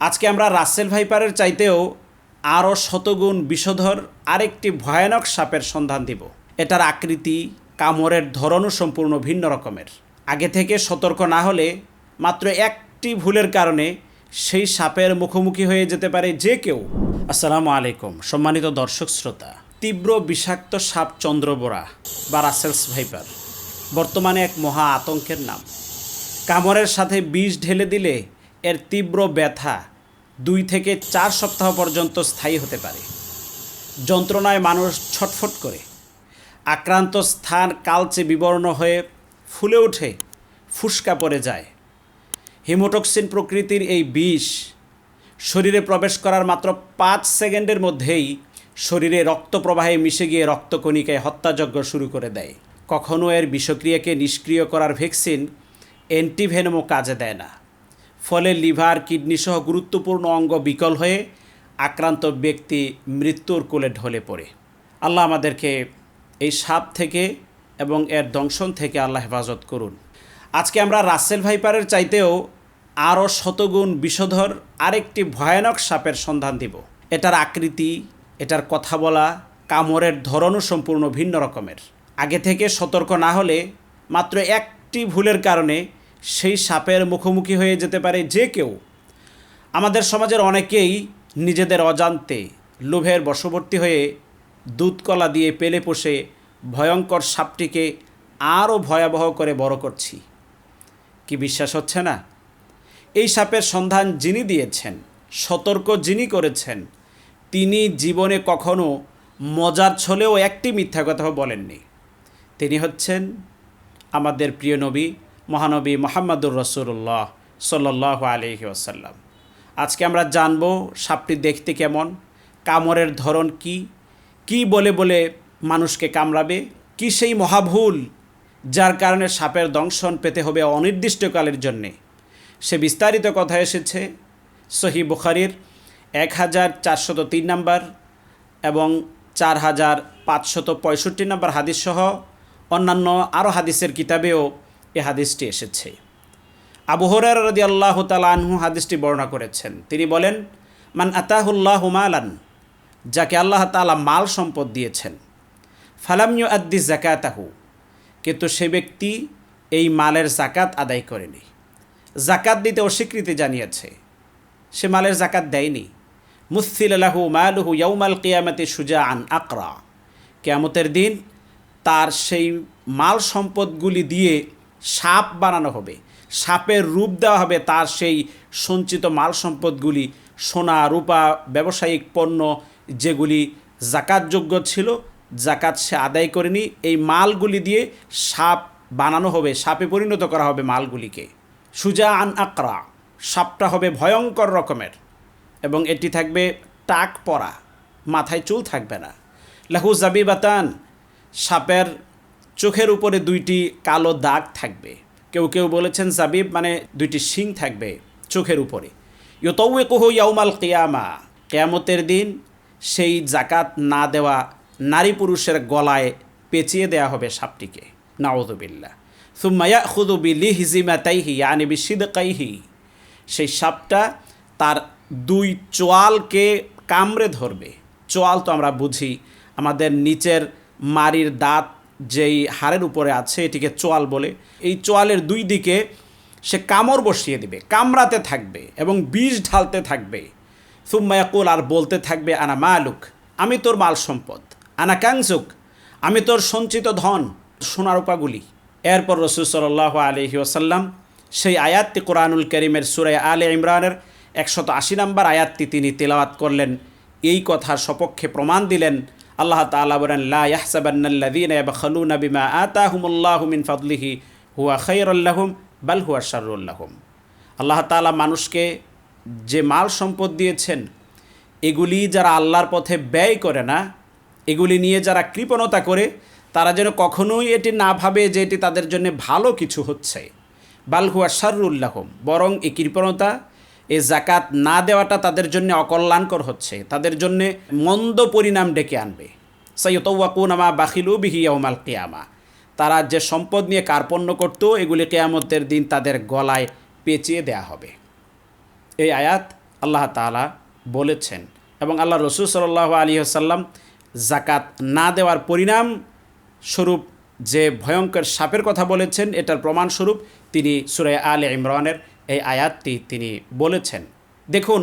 আজকে আমরা রাসেল ভাইপারের চাইতেও আরও শতগুণ বিষধর আরেকটি ভয়ানক সাপের সন্ধান দিব। এটার আকৃতি কামড়ের ধরনও সম্পূর্ণ ভিন্ন রকমের। আগে থেকে সতর্ক না হলে মাত্র একটি ভুলের কারণে সেই সাপের মুখোমুখি হয়ে যেতে পারে যে কেউ। আসসালামু আলাইকুম, সম্মানিত দর্শক শ্রোতা, তীব্র বিষাক্ত সাপ চন্দ্রবোরা বা রাসেলস ভাইপার, বর্তমানে এক মহা আতঙ্কের নাম। কামড়ের সাথে বিষ ঢেলে দিলে এর তীব্র ব্যথা দুই থেকে চার সপ্তাহ পর্যন্ত স্থায়ী হতে পারে। যন্ত্রণায় মানুষ ছটফট করে। আক্রান্ত স্থান কালচে বিবর্ণ হয়ে ফুলে ওঠে ফুসকা পড়ে যায়। হিমোটক্সিন প্রকৃতির এই বিষ শরীরে প্রবেশ করার মাত্র পাঁচ সেকেন্ডের মধ্যেই শরীরে রক্ত প্রবাহে মিশে গিয়ে রক্তকণিকায় হত্যাযজ্ঞ শুরু করে দেয়। কখনও এর বিষক্রিয়াকে নিষ্ক্রিয় করার ভ্যাকসিন অ্যান্টিভেনমও কাজে দেয় না। ফলে লিভার, কিডনি সহ গুরুত্বপূর্ণ অঙ্গ বিকল হয়ে আক্রান্ত ব্যক্তি মৃত্যুর কোলে ঢলে পড়ে। আল্লাহ আমাদেরকে এই সাপ থেকে এবং এর দংশন থেকে আল্লাহ হেফাজত করুন। আজকে আমরা রাসেল ভাইপারের চাইতেও আরও শতগুণ বিষধর আরেকটি ভয়ানক সাপের সন্ধান দিব। এটার আকৃতি, এটার কথা বলা, কামড়ের ধরনও সম্পূর্ণ ভিন্ন রকমের। আগে থেকে সতর্ক না হলে মাত্র একটি ভুলের কারণে সেই সাপের মুখোমুখি হয়ে যেতে পারে যে কেউ। আমাদের সমাজের অনেকেই নিজেদের অজান্তে লোভের বশবর্তী হয়ে দুধকলা দিয়ে পেলে পোষে ভয়ঙ্কর সাপটিকে আরও ভয়াবহ করে বড় করছি। কি বিশ্বাস হচ্ছে না? এই সাপের সন্ধান যিনি দিয়েছেন, সতর্ক যিনি করেছেন, তিনি জীবনে কখনো মজার ছলেও একটি মিথ্যা কথা বলেননি। তিনি হচ্ছেন আমাদের প্রিয় নবী মহানবী মোহাম্মদুর রসুল্লাহ সাল্লাহ আলহি আসাল্লাম আজকে আমরা জানব সাপটি দেখতে কেমন, কামড়ের ধরন কি কি বলে বলে মানুষকে কামড়াবে, কি সেই মহাভুল যার কারণে সাপের দংশন পেতে হবে অনির্দিষ্টকালের জন্যে। সে বিস্তারিত কথা এসেছে সহি বুখারির এক হাজার চারশত তিন নাম্বার এবং চার হাজার পাঁচশত পঁয়ষট্টি নাম্বার হাদিসসহ অন্যান্য আরও হাদিসের কিতাবেও এ হাদিসটি এসেছে। আবু হরার রদি আল্লাহ তালাহু হাদিসটি বর্ণনা করেছেন। তিনি বলেন, মান আতাহুল্লাহ মালান যাকে আল্লাহ তালা মাল সম্পদ দিয়েছেন ফালামিউ আদ্দি জাকাতাহু কিন্তু সে ব্যক্তি এই মালের জাকাত আদায় করেনি। জাকাত দিতে অস্বীকৃতি জানিয়েছে। সে মালের জাকাত দেয়নি। মুসিল আলাহু মালুহু ইয়ৌমাল কিয়ামতে সুজা আন আকরা কেয়ামতের দিন তার সেই মাল সম্পদগুলি দিয়ে সাপ বানানো হবে। সাপের রূপ দেওয়া হবে তার সেই সঞ্চিত মাল সম্পদগুলি, সোনা, রূপা, ব্যবসায়িক পণ্য যেগুলি জাকাতযোগ্য ছিল, জাকাত সে আদায় করেনি। এই মালগুলি দিয়ে সাপ বানানো হবে, সাপে পরিণত করা হবে মালগুলিকে। সুজা আন আকরা, সাপটা হবে ভয়ঙ্কর রকমের এবং এটি থাকবে টাক পরা, মাথায় চুল থাকবে না। লাহু জাবিবাতান, সাপের চোখের উপরে দুইটি কালো দাগ থাকবে। কেউ কেউ বলেছেন সাবিব মানে দুইটি শিং থাকবে চোখের উপরে। ইয়তৌয়ে কুহু ইয়াউমাল কেয়ামা, কেয়ামতের দিন সেই জাকাত না দেওয়া নারী পুরুষের গলায় পেঁচিয়ে দেয়া হবে সাপটিকে। নাওদুবিল্লা সুম্মায়া খুদুবি লি হিজিমা তাইহি আনি বিশিদ কাইহি সেই সাপটা তার দুই চোয়ালকে কামড়ে ধরবে। চোয়াল তো আমরা বুঝি, আমাদের নিচের মারির দাঁত যেই হাড়ের উপরে আছে, এটিকে চোয়াল বলে। এই চোয়ালের দুই দিকে সে কামড় বসিয়ে দিবে, কামড়াতে থাকবে এবং বিষ ঢালতে থাকবে। সুম্মায়াকুল আর বলতে থাকবে, আনা মালুক, আমি তোর মাল সম্পদ। আনা কাংসুক, আমি তোর সঞ্চিত ধন। সোনার উপাগুলি। এরপর রসুল সাল্লাহ আলহি ওসাল্লাম সেই আয়াতটি কোরআনুল করিমের সুরাই আলে ইমরানের একশত আশি নম্বর আয়াতটি তিনি তেলাওয়াত করলেন। এই কথার সপক্ষে প্রমাণ দিলেন আল্লাহ তালা বলেন, লা ইয়াহসাবান্নাল্লাযীনা ইয়াবখালুনা বিমা মিন ফাদলিহি, হুয়া খায়রুল্লাহুম বাল হুয়া শাররুল্লাহুম আল্লাহ তাআলা মানুষকে যে মাল সম্পদ দিয়েছেন, এগুলি যারা আল্লাহর পথে ব্যয় করে না, এগুলি নিয়ে যারা কৃপণতা করে, তারা যেন কখনোই এটি না ভাবে যে এটি তাদের জন্য ভালো কিছু হচ্ছে। বাল হুয়া শাররুল্লাহম বরং এই কৃপণতা এ জাকাত না দেওয়াটা তাদের জন্য অকল্যাণকর হচ্ছে। তাদের জন্য মন্দ পরিণাম ডেকে আনবে। সৈয়তওয়াকুনামা বাখিলু বিহি ইয়াউমাল কিয়ামা। তারা যে সম্পদ নিয়ে কার্পণ্য করতো, এগুলি কেয়ামতের দিন তাদের গলায় পেঁচিয়ে দেয়া হবে। এই আয়াত আল্লাহ তালা বলেছেন এবং আল্লাহ রসুল সাল্লাহ আলী আসাল্লাম জাকাত না দেওয়ার পরিণাম স্বরূপ যে ভয়ঙ্কর সাপের কথা বলেছেন, এটার প্রমাণস্বরূপ তিনি সুরে আল ইমরানের এই আয়াতটি তিনি বলেছেন। দেখুন,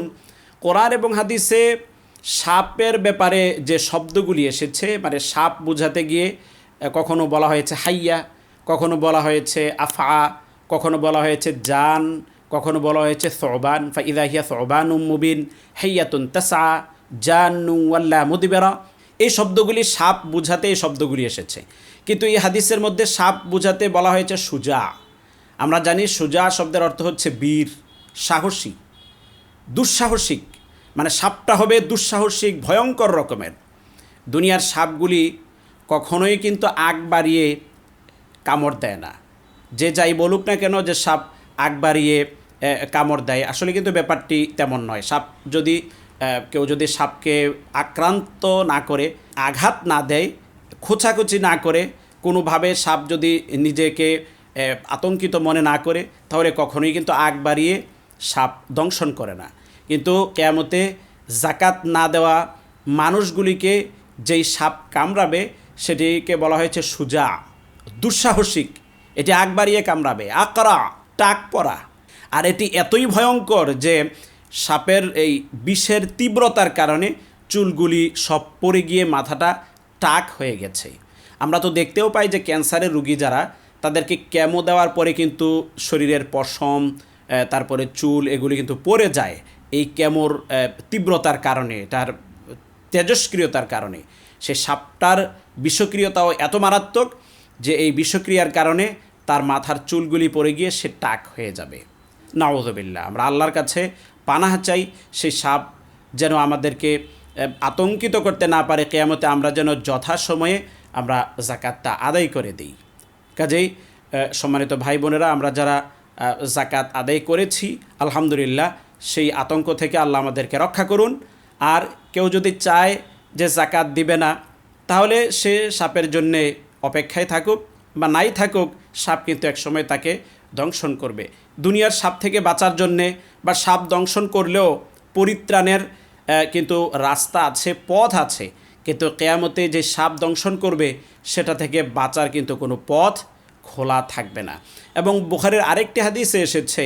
কোরআন এবং হাদিসে সাপের ব্যাপারে যে শব্দগুলি এসেছে মানে সাপ বোঝাতে গিয়ে কখনো বলা হয়েছে হাইয়া, কখনো বলা হয়েছে আফা কখনো বলা হয়েছে জান, কখনো বলা হয়েছে সবান, ফা ইদাহিয়া সবান মুবিন হেয়াতুন তাসা জান ওয়াল্লা মুদিবেরা। এই শব্দগুলি সাপ বুঝাতে এই শব্দগুলি এসেছে। কিন্তু এই হাদিসের মধ্যে সাপ বুঝাতে বলা হয়েছে সুজা। আমরা জানি সুজা শব্দের অর্থ হচ্ছে বীর, সাহসী। দুঃসাহসিক মানে সাপটা হবে দুঃসাহসিক, ভয়ঙ্কর রকমের। দুনিয়ার সাপগুলি কখনোই কিন্তু আগ বাড়িয়ে কামড় দেয় না। যে যাই বলুক না কেন যে সাপ আগ বাড়িয়ে কামড় দেয়। আসলে কিন্তু ব্যাপারটি তেমন নয়। সাপ যদি কেউ যদি সাপকে আক্রান্ত না করে, আঘাত না দেয়, খোঁচাখুচি না করে, কোনোভাবে সাপ যদি নিজেকে আতঙ্কিত মনে না করে, তাহলে কখনোই কিন্তু আগ বাড়িয়ে সাপ দংশন করে না। কিন্তু কেয়ামতে জাকাত না দেওয়া মানুষগুলিকে যেই সাপ কামড়াবে, সেটিকে বলা হয়েছে সুজা, দুঃসাহসিক। এটি আগ বাড়িয়ে কামড়াবে। আকরা, টাক পরা। আর এটি এতই ভয়ঙ্কর যে সাপের এই বিষের তীব্রতার কারণে চুলগুলি সব পড়ে গিয়ে মাথাটা টাক হয়ে গেছে। আমরা তো দেখতেও পাই যে ক্যান্সারের রুগী যারা তাদেরকে ক্যামো দেওয়ার পরে কিন্তু শরীরের পশম তারপরে চুল এগুলি কিন্তু পড়ে যায় এই ক্যামোর তীব্রতার কারণে, তার তেজস্ক্রিয়তার কারণে। সে সাপটার বিষক্রিয়তাও এত মারাত্মক যে এই বিষক্রিয়ার কারণে তার মাথার চুলগুলি পড়ে গিয়ে সে টাক হয়ে যাবে। নাওজবিল্লা আমরা আল্লাহর কাছে পানাহ চাই, সেই সাপ যেন আমাদেরকে আতঙ্কিত করতে না পারে, কেয়ামতে আমরা যেন যথাসময়ে আমরা জাকাতটা আদায় করে দিই। কাজেই সম্মানিত ভাই বোনেরা আমরা যারা জাকাত আদায় করেছি, আলহামদুলিল্লাহ, সেই আতঙ্ক থেকে আল্লাহ আমাদেরকে রক্ষা করুন। আর কেউ যদি চায় যে জাকাত দিবে না, তাহলে সে সাপের জন্যে অপেক্ষায় থাকুক বা নাই থাকুক, সাপ কিন্তু একসময় তাকে দংশন করবে। দুনিয়ার সাপ থেকে বাঁচার জন্যে বা সাপ দংশন করলেও পরিত্রাণের কিন্তু রাস্তা আছে, পথ আছে। কিন্তু কেয়ামতে যে সাপ দংশন করবে, সেটা থেকে বাঁচার কিন্তু কোনো পথ খোলা থাকবে না। এবং বুখারের আরেকটি হাদিসে এসেছে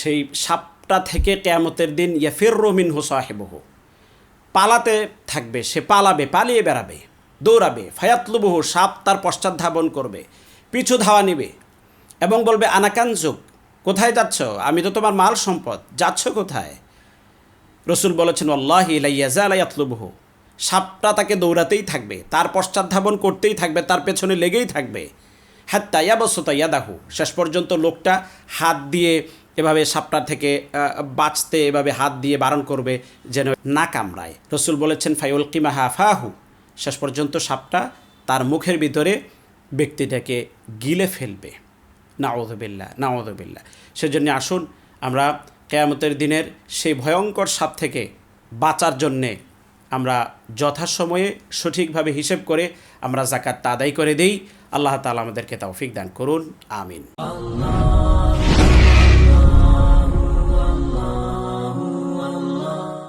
সেই সাপটা থেকে কেয়ামতের দিন ইয়াফির রমিন হোসাহেবহু পালাতে থাকবে, সে পালাবে, পালিয়ে বেড়াবে, দৌড়াবে, ফায়াতলুবহু, সাপ তার পশ্চাৎ ধাবন করবে, পিছু ধাওয়া নিবে এবং বলবে আনাকাঞ্জুক কোথায় যাচ্ছ? আমি তো তোমার মাল সম্পদ, যাচ্ছ কোথায়? রসুল বলেছেন আল্লাহ ইলাইয়াজালায়াতলুবহু সাপটা তাকে দৌড়াতেই থাকবে, তার পশ্চাৎধাবন করতেই থাকবে, তার পেছনে লেগেই থাকবে। হ্যাঁ তাইয়াবসতা ইয়াদাহু, শেষ পর্যন্ত লোকটা হাত দিয়ে এভাবে সাপটা থেকে বাঁচতে এভাবে হাত দিয়ে বারণ করবে যেন না কামড়ায়। রসুল বলেছেন ফাইউল কিমা হাফাহু শেষ পর্যন্ত সাপটা তার মুখের ভিতরে ব্যক্তিটাকে গিলে ফেলবে। নাওদবিল্লা নাওদবিল্লা সেজন্য আসুন, আমরা কেয়ামতের দিনের সেই ভয়ঙ্কর সাপ থেকে বাঁচার জন্যে আমরা যথাসময়ে সঠিকভাবে হিসেব করে আমরা জাকাতটা আদায় করে দেই। আল্লাহ তালা আমাদেরকে তৌফিক দান করুন। আমিন।